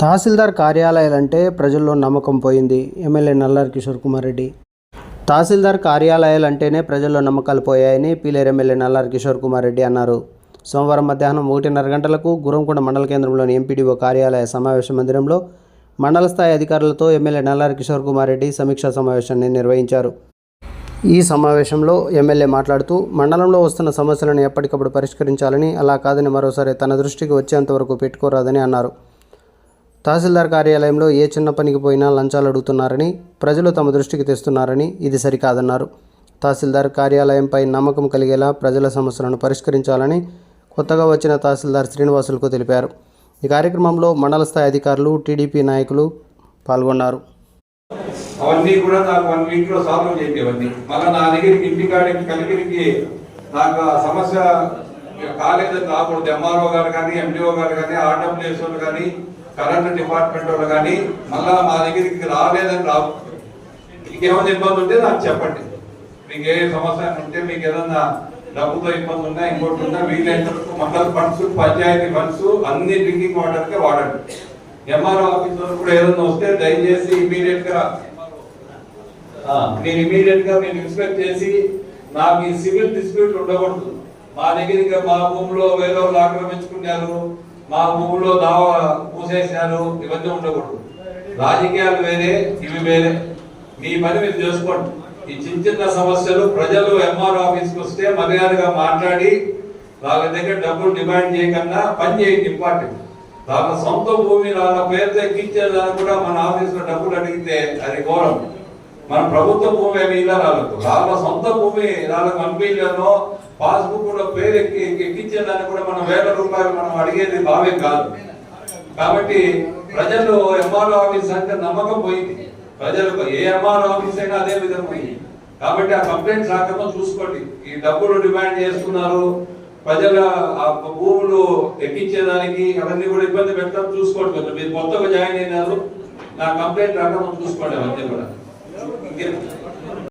తహసీల్దార్ కార్యాలయాలంటే ప్రజల్లో నమ్మకం పోయింది ఎమ్మెల్యే నల్లారి కిషోర్ కుమార్ రెడ్డి. తహసీల్దార్ కార్యాలయాలంటేనే ప్రజల్లో నమ్మకాలు పోయాయని పీలేరు ఎమ్మెల్యే నల్లారి కిషోర్ కుమార్ రెడ్డి అన్నారు. సోమవారం మధ్యాహ్నం ఒకటిన్నర గంటలకు గురంకొండ మండల కేంద్రంలోని ఎంపీడీఓ కార్యాలయ సమావేశ మందిరంలో మండల స్థాయి అధికారులతో ఎమ్మెల్యే నల్లారి కిషోర్ కుమార్ రెడ్డి సమీక్షా సమావేశాన్ని నిర్వహించారు. ఈ సమావేశంలో ఎమ్మెల్యే మాట్లాడుతూ మండలంలో వస్తున్న సమస్యలను ఎప్పటికప్పుడు పరిష్కరించాలని అలా కాదని మరోసారి తన దృష్టికి వచ్చేంతవరకు పెట్టుకోరాదని అన్నారు. తహసీల్దార్ కార్యాలయంలో ఏ చిన్న పనికి పోయినా లంచాలు అడుగుతున్నారని ప్రజలు తమ దృష్టికి తెస్తున్నారని ఇది సరికాదన్నారు. తహసీల్దార్ కార్యాలయంపై నమ్మకం కలిగేలా ప్రజల సమస్యలను పరిష్కరించాలని కొత్తగా వచ్చిన తహసీల్దార్ శ్రీనివాసులకు తెలిపారు. ఈ కార్యక్రమంలో మండల స్థాయి అధికారులు టీడీపీ నాయకులు పాల్గొన్నారు. అవన్నీ కూడా నాకు వన్ వీక్లో సాల్వ్ చేసేవన్నీ మళ్ళీ నా దగ్గరికి ఇంటికాడికి కలిగిరికి నాకు సమస్య కాలేదని రాకూడదు. ఎంఆర్ఓ గారు కానీ ఎండిఓ గారు కానీ ఆర్డబ్ల్యూఎస్ వాళ్ళు కానీ కరెంట్ డిపార్ట్మెంట్ వాళ్ళు కానీ మళ్ళా మా దగ్గరికి రాలేదని రావు. మీకేమైనా ఇబ్బంది ఉంటే నాకు చెప్పండి. మీకు ఏ సమస్య ఉంటే మీకు ఏదన్నా డబ్బుతో ఇబ్బంది ఉన్నా ఇంకోటి ఉన్నా వీలైనంతవరకు మండల ఫండ్స్ పంచాయతీ ఫండ్స్ అన్ని డ్రింకింగ్ వాటర్కే వాడండి. ఎంఆర్ఓ ఆఫీస్ కూడా ఏదైనా వస్తే దయచేసి ఇమీడియట్గా ఆ, నేను ఇమీడియట్గా నేను ఇన్స్పెక్ట్ చేసి నాకు ఈ సివిల్ డిస్ప్యూట్ ఉండకూడదు. మా దగ్గరికి మా భూమిలో వేరే వాళ్ళు ఆక్రమించుకున్నారు. మా భూమిలో దావ మూసేసినారు ఇవన్నీ ఉండకూడదు. రాజకీయాలు వేరే ఇవి వేరే. మీ పని మీరు చేసుకోండి. ఈ చిన్న చిన్న సమస్యలు ప్రజలు ఎంఆర్ ఆఫీస్కి వస్తే మర్యాదగా మాట్లాడి వాళ్ళ దగ్గర డబ్బులు డిమాండ్ చేయకుండా పని చేయండి ఇంపార్టెంట్. వాళ్ళ సొంత భూమి వాళ్ళ పేరుతో ఎక్కించేదానికి కూడా మన ఆఫీస్లో డబ్బులు అడిగితే అది ఘోరం. మన ప్రభుత్వ భూమి ఏమి ఇలా రాలకు వాళ్ళ సొంత భూమి వాళ్ళ కంపెనీలను పాస్బుక్ కూడా పేరు ఎక్కి ఎక్కించేదానికి కూడా మనం వేల రూపాయలు మనం అడిగేది భావ్యం కాదు. కాబట్టి ప్రజలు ఎంఆర్ఓ ఆఫీస్ అంటే నమ్మకం పోయింది. ప్రజలకు ఏ ఎంఆర్ఓ ఆఫీస్ అయినా అదే విధంగా పోయింది. కాబట్టి ఆ కంప్లైంట్స్ రాకుండా చూసుకోండి. ఈ డబ్బులు డిమాండ్ చేస్తున్నారు. ప్రజల ఆ భూములు ఎక్కించేదానికి అవన్నీ కూడా ఇబ్బంది పెట్టడం చూసుకోండి కొంచెం. మీరు కొత్తగా జాయిన్ అయినారు. నా కంప్లైంట్ రాకుండా చూసుకోండి అవన్నీ కూడా. Pergunta.